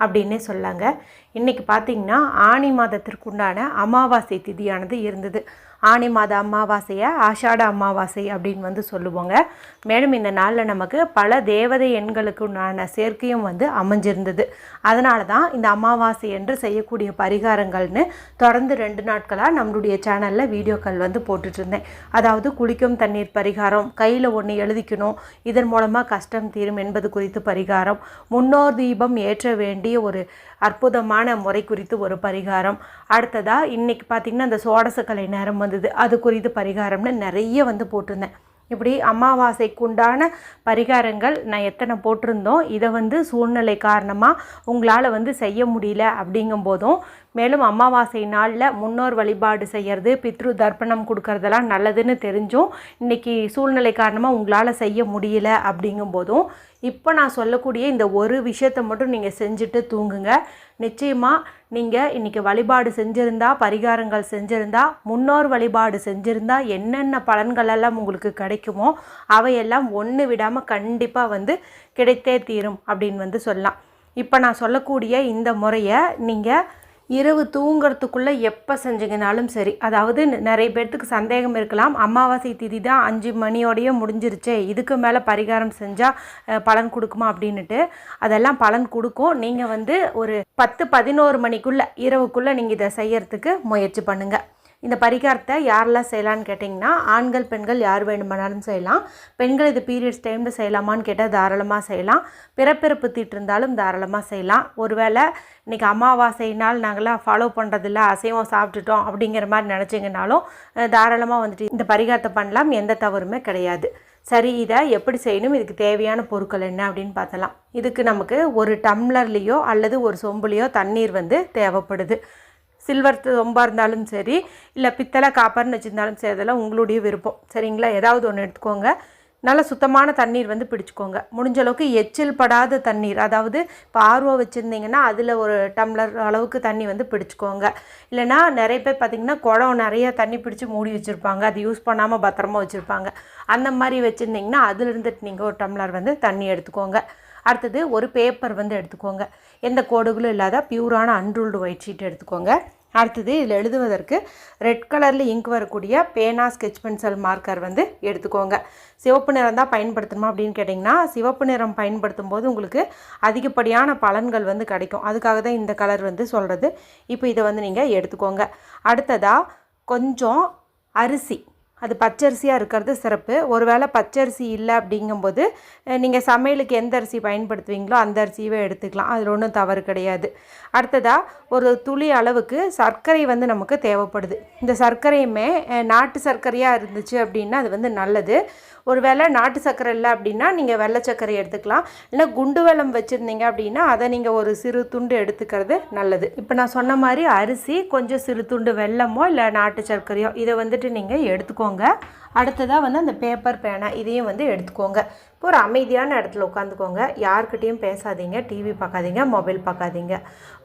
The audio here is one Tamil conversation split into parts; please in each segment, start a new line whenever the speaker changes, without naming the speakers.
அப்படின்னே சொல்லாங்க. இன்றைக்கி பார்த்திங்கன்னா ஆனி மாதத்திற்குண்டான அமாவாசை திதியானது இருந்தது. ஆனி மாத அமாவாசையை ஆஷாட அமாவாசை அப்படின்னு வந்து சொல்லுவோங்க. மேலும் இந்த நாளில் நமக்கு பல தேவதை எண்களுக்கு உண்டான சேர்க்கையும் வந்து அமைஞ்சிருந்தது. அதனால தான் இந்த அமாவாசை என்று செய்யக்கூடிய பரிகாரங்கள்னு தொடர்ந்து ரெண்டு நாட்களாக நம்மளுடைய சேனலில் வீடியோக்கள் வந்து போட்டுட்ருந்தேன். அதாவது குளிக்கும் தண்ணீர் பரிகாரம் கையில் ஒன்று எழுதிக்கணும் இதன் மூலமாக கஷ்டம் தீரும் என்பது குறித்து பரிகாரம் முன்னோர் தீபம் ஏற்ற வேண்டிய ஒரு அற்புதமான முறை குறித்து ஒரு பரிகாரம். அடுத்ததாக இன்றைக்கி பார்த்திங்கன்னா அந்த சோடசக்கலை நேரம் வந்தது. அது குறித்து பரிகாரம்னு நிறைய வந்து போட்டிருந்தேன். இப்படி அமாவாசைக்கு உண்டான பரிகாரங்கள் நான் எத்தனை போட்டிருந்தோம்? இதை வந்து சூழ்நிலை காரணமாக உங்களால் வந்து செய்ய முடியல அப்படிங்கும்போதும் மேலும் அமாவாசை நாளில் முன்னோர் வழிபாடு செய்கிறது பித்ரு தர்ப்பணம் கொடுக்கறதெல்லாம் நல்லதுன்னு தெரிஞ்சும் இன்றைக்கி சூழ்நிலை காரணமாக உங்களால் செய்ய முடியல அப்படிங்கும்போதும் இப்போ நான் சொல்லக்கூடிய இந்த ஒரு விஷயத்தை மட்டும் நீங்கள் செஞ்சுட்டு தூங்குங்க. நிச்சயமாக நீங்கள் இன்றைக்கி வழிபாடு செஞ்சுருந்தா பரிகாரங்கள் செஞ்சுருந்தா முன்னோர் வழிபாடு செஞ்சுருந்தா என்னென்ன பலன்கள் எல்லாம் உங்களுக்கு கிடைக்குமோ அவையெல்லாம் ஒன்று விடாமல் கண்டிப்பாக வந்து கிடைத்தே தீரும் அப்படின்னு வந்து சொல்லலாம். இப்போ நான் சொல்லக்கூடிய இந்த முறையை நீங்கள் இரவு தூங்குறதுக்குள்ளே எப்போ செஞ்சிங்கனாலும் சரி. அதாவது நிறைய பேர்த்துக்கு சந்தேகம் இருக்கலாம். அமாவாசை திதி தான் அஞ்சு மணியோடையே முடிஞ்சிருச்சே. இதுக்கு மேலே பரிகாரம் செஞ்சால் பலன் கொடுக்குமா அப்படின்னுட்டு அதெல்லாம் பலன் கொடுக்கும். நீங்கள் வந்து ஒரு பத்து பதினோரு மணிக்குள்ளே இரவுக்குள்ளே நீங்கள் இதை செய்யறதுக்கு முயற்சி பண்ணுங்கள் இந்த பரிகாரத்தை யாரெல்லாம் செய்யலான்னு கேட்டிங்கன்னா ஆண்கள் பெண்கள் யார் வேணுமானாலும் செய்யலாம். பெண்கள் இது பீரியட்ஸ் டைமில் செய்யலாமான்னு கேட்டால் தாராளமாக செய்யலாம். பிறப்பிறப்பு தீட்டு இருந்தாலும் தாராளமாக செய்யலாம். ஒருவேளை இன்றைக்கி அமாவாசை நாள் நாங்களாம் ஃபாலோ பண்ணுறதில்ல அசைவம் சாப்பிட்டுட்டோம் அப்படிங்கிற மாதிரி நினச்சிங்கனாலும் தாராளமாக வந்துட்டு இந்த பரிகாரத்தை பண்ணலாம். எந்த தவறுமே கிடையாது. சரி இதை எப்படி செய்யணும்? இதுக்கு தேவையான பொருட்கள் என்ன அப்படின்னு பார்த்தலாம் இதுக்கு நமக்கு ஒரு டம்ளர்லேயோ அல்லது ஒரு சொம்புலேயோ தண்ணீர் வந்து தேவைப்படுது. சில்வர் சொம்பாக இருந்தாலும் சரி இல்லை பித்தளை காப்பர்னு வச்சுருந்தாலும் சரி அதெல்லாம் உங்களுடைய விருப்பம். சரிங்களா? ஏதாவது ஒன்று எடுத்துக்கோங்க. நல்ல சுத்தமான தண்ணீர் வந்து பிடிச்சிக்கோங்க. முடிஞ்ச அளவுக்கு எச்சில் படாத தண்ணீர் அதாவது இப்போ ஆர்வோ வச்சுருந்தீங்கன்னா அதில் ஒரு டம்ளர் அளவுக்கு தண்ணி வந்து பிடிச்சிக்கோங்க. இல்லைன்னா நிறைய பேர் பார்த்திங்கன்னா குடம் நிறைய தண்ணி பிடிச்சி மூடி வச்சுருப்பாங்க. அது யூஸ் பண்ணாமல் பத்திரமா வச்சுருப்பாங்க. அந்த மாதிரி வச்சுருந்தீங்கன்னா அதிலிருந்துட்டு நீங்கள் ஒரு டம்ளர் வந்து தண்ணி எடுத்துக்கோங்க. அடுத்தது ஒரு பேப்பர் வந்து எடுத்துக்கோங்க. எந்த கோடுகளும் இல்லாத பியூரான அன்ரூல்டு ஒயிட் ஷீட் எடுத்துக்கோங்க. அடுத்தது இதில் எழுதுவதற்கு ரெட் கலரில் இங்க் வரக்கூடிய பேனா ஸ்கெட்ச் பென்சில் மார்க்கர் வந்து எடுத்துக்கோங்க. சிவப்பு நிறம் தான் பயன்படுத்தணுமா அப்படின்னு கேட்டிங்கன்னா சிவப்பு நிறம் பயன்படுத்தும் போது உங்களுக்கு அதிகப்படியான பலன்கள் வந்து கிடைக்கும். அதுக்காக தான் இந்த கலர் வந்து சொல்கிறது இப்போ இதை வந்து நீங்கள் எடுத்துக்கோங்க. அடுத்ததாக கொஞ்சம் அரிசி. அது பச்சரிசியாக இருக்கிறது சிறப்பு. ஒருவேளை பச்சரிசி இல்லை அப்படிங்கும்போது நீங்கள் சமையலுக்கு எந்த அரிசி பயன்படுத்துவீங்களோ அந்த அரிசியவே எடுத்துக்கலாம். அதில் ஒன்றும் தவறு கிடையாது. அடுத்ததாக ஒரு துளி அளவுக்கு சர்க்கரை வந்து நமக்கு தேவைப்படுது. இந்த சர்க்கரையுமே நாட்டு சர்க்கரையாக இருந்துச்சு அப்படின்னா அது வந்து நல்லது. ஒருவேளை நாட்டு சர்க்கரை இல்லை அப்படின்னா நீங்கள் வெள்ளை சர்க்கரை எடுத்துக்கலாம். இல்லை குண்டு வெல்லம் வச்சுருந்தீங்க அப்படின்னா அதை நீங்கள் ஒரு சிறு துண்டு எடுத்துக்கிறது நல்லது. இப்போ நான் சொன்ன மாதிரி அரிசி கொஞ்சம் சிறு துண்டு வெல்லமோ இல்லை நாட்டு சர்க்கரையோ இதை வந்துட்டு நீங்கள் எடுத்துக்கோங்க. அடுத்ததாக வந்து அந்த பேப்பர் பேனா இதையும் வந்து எடுத்துக்கோங்க. இப்போ ஒரு அமைதியான இடத்துல உட்காந்துக்கோங்க. யாருக்கிட்டேயும் பேசாதீங்க. டிவி பார்க்காதீங்க. மொபைல் பார்க்காதீங்க.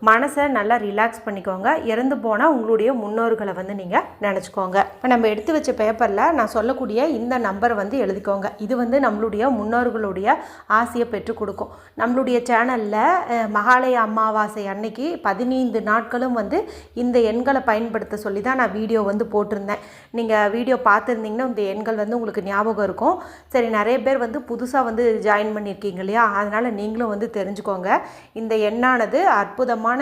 மனசை நல்லா ரிலாக்ஸ் பண்ணிக்கோங்க. இறந்து போனால் உங்களுடைய முன்னோர்களை வந்து நீங்கள் நினச்சிக்கோங்க. இப்போ நம்ம எடுத்து வச்ச பேப்பரில் நான் சொல்லக்கூடிய இந்த நம்பரை வந்து எழுதிக்கோங்க. இது வந்து நம்மளுடைய முன்னோர்களுடைய ஆசையை பெற்றுக் கொடுக்கும். நம்மளுடைய சேனலில் மகாலய அமாவாசை அன்னைக்கு பதினைந்து நாட்களும் வந்து இந்த எண்களை பயன்படுத்த சொல்லி தான் நான் வீடியோ வந்து போட்டிருந்தேன். நீங்கள் வீடியோ பார்த்துருந்தீங்கன்னா இந்த எண்கள் வந்து உங்களுக்கு ஞாபகம் இருக்கும். சரி நிறைய பேர் வந்து புதுசாக வந்து ஜாயின் பண்ணியிருக்கீங்க இல்லையா? அதனால் நீங்களும் வந்து தெரிஞ்சுக்கோங்க. இந்த எண்ணானது அற்புதமான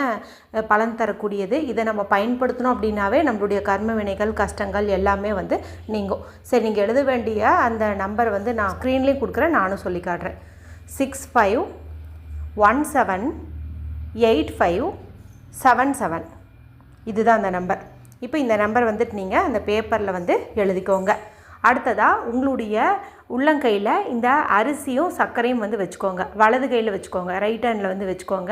பலன் தரக்கூடியது. இதை நம்ம பயன்படுத்தணும் அப்படின்னாவே நம்மளுடைய கர்ம வினைகள் கஷ்டங்கள் எல்லாமே வந்து நீங்கும். சரி நீங்கள் எழுத வேண்டிய அந்த நம்பர் வந்து நான் ஸ்க்ரீன்லேயும் கொடுக்குறேன் நானும் சொல்லி காட்டுறேன். Six five one seven eight five seven seven இதுதான் அந்த நம்பர் இப்போ இந்த நம்பர் வந்துட்டு நீங்கள் அந்த பேப்பரில் வந்து எழுதிக்கோங்க. அடுத்ததாக உங்களுடைய உள்ளங்கையில் இந்த அரிசியும் சர்க்கரையும் வந்து வச்சுக்கோங்க. வலது கையில் வச்சுக்கோங்க. ரைட் ஹேண்டில் வந்து வச்சுக்கோங்க.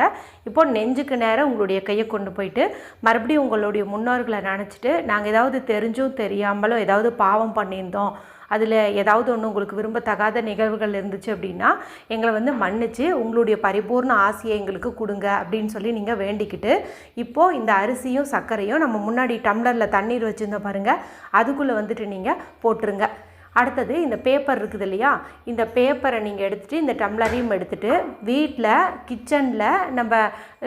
இப்போ நெஞ்சுக்கு நேரம் உங்களுடைய கையை கொண்டு போயிட்டு மறுபடியும் உங்களுடைய முன்னோர்களை நினச்சிட்டு நாங்கள் ஏதாவது தெரிஞ்சும் தெரியாமலோ ஏதாவது பாவம் பண்ணியிருந்தோம் அதில் ஏதாவது ஒன்று உங்களுக்கு விரும்பத்தகாத நிகழ்வுகள் இருந்துச்சு அப்படின்னா எங்களை வந்து மன்னிச்சு உங்களுடைய பரிபூர்ண ஆசையை எங்களுக்கு கொடுங்க அப்படின்னு சொல்லி நீங்கள் வேண்டிக்கிட்டு இப்போது இந்த அரிசியும் சர்க்கரையும் நம்ம முன்னாடி டம்ளரில் தண்ணீர் வச்சுருந்தோம் பாருங்கள் அதுக்குள்ளே வந்துட்டு நீங்கள் போட்டுருங்க. அடுத்தது இந்த பேப்பர் இருக்குது இல்லையா? இந்த பேப்பரை நீங்கள் எடுத்துகிட்டு இந்த டம்ளரையும் எடுத்துகிட்டு வீட்டில் கிச்சனில் நம்ம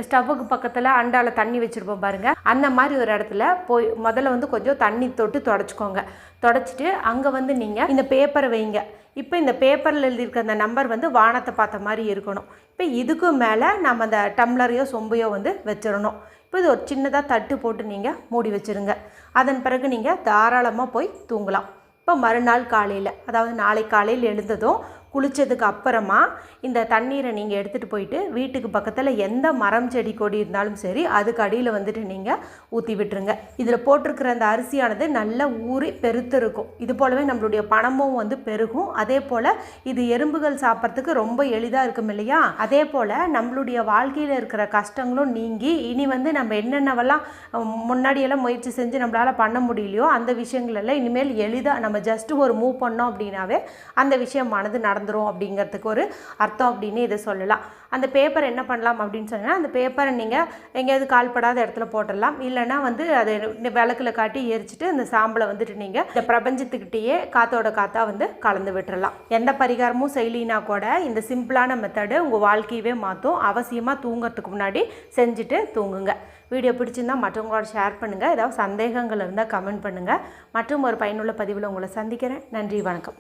ஸ்டவ்வுக்கு பக்கத்தில் அண்டாவில் தண்ணி வச்சுருப்போம் பாருங்கள் அந்த மாதிரி ஒரு இடத்துல போய் முதல்ல வந்து கொஞ்சம் தண்ணி தொட்டு தொடச்சிக்கோங்க. தொடச்சிட்டு அங்கே வந்து நீங்கள் இந்த பேப்பரை வைங்க. இப்போ இந்த பேப்பரில் எழுதியிருக்க அந்த நம்பர் வந்து வானத்தை பார்த்த மாதிரி இருக்கணும். இப்போ இதுக்கு மேலே நம்ம அந்த டம்ளரையோ சொம்பையோ வந்து வச்சிடணும். இப்போ இது ஒரு சின்னதாக தட்டு போட்டு நீங்கள் மூடி வச்சுருங்க. அதன் பிறகு நீங்கள் தாராளமாக போய் தூங்கலாம். இப்போ மறுநாள் காலையில் அதாவது நாளை காலையில் எழுந்ததும் குளித்ததுக்கு அப்புறமா இந்த தண்ணீரை நீங்கள் எடுத்துகிட்டு போயிட்டு வீட்டுக்கு பக்கத்தில் எந்த மரம் செடி கொடி இருந்தாலும் சரி அதுக்கு அடியில் வந்துட்டு நீங்கள் ஊற்றி விட்டுருங்க. இதில் போட்டிருக்கிற அந்த அரிசியானது நல்ல ஊறி பெருத்து இருக்கும். இது போலவே நம்மளுடைய பணமும் வந்து பெருகும். அதே போல் இது எறும்புகள் சாப்பிட்றதுக்கு ரொம்ப எளிதாக இருக்கும் இல்லையா? அதே போல் நம்மளுடைய வாழ்க்கையில் இருக்கிற கஷ்டங்களும் நீங்கி இனி வந்து நம்ம என்னென்னவெல்லாம் முன்னாடியெல்லாம் முயற்சி செஞ்சு நம்மளால் பண்ண முடியலையோ அந்த விஷயங்களெல்லாம் இனிமேல் எளிதாக நம்ம ஜஸ்ட்டு ஒரு மூவ் பண்ணோம் அப்படின்னாவே அந்த விஷயமானது நடந்துரும் அப்படிங்கிறதுக்கு ஒரு அர்த்தம் அப்படின்னு இதை சொல்லலாம். அந்த பேப்பர் என்ன பண்ணலாம் அப்படின்னு சொன்னால் அந்த பேப்பரை நீங்கள் எங்கேயாவது கால்படாத இடத்துல போட்டுடலாம். இல்லைன்னா வந்து அதை விளக்குல காட்டி எரிச்சிட்டு அந்த சாம்பலை வந்துட்டு நீங்கள் இந்த பிரபஞ்சத்துக்கிட்டேயே காத்தோட காத்தா வந்து கலந்து விட்டுறலாம். எந்த பரிகாரமும் செய்யலினா கூட இந்த சிம்பிளான மெத்தடு உங்கள் வாழ்க்கையவே மாற்றும். அவசியமாக தூங்குறதுக்கு முன்னாடி செஞ்சுட்டு தூங்குங்க. வீடியோ பிடிச்சிருந்தா மற்றவங்களோட ஷேர் பண்ணுங்கள் ஏதாவது சந்தேகங்கள் இருந்தால் கமெண்ட் பண்ணுங்கள் மற்றும் ஒரு பயனுள்ள பதிவில் உங்களை சந்திக்கிறேன். நன்றி வணக்கம்.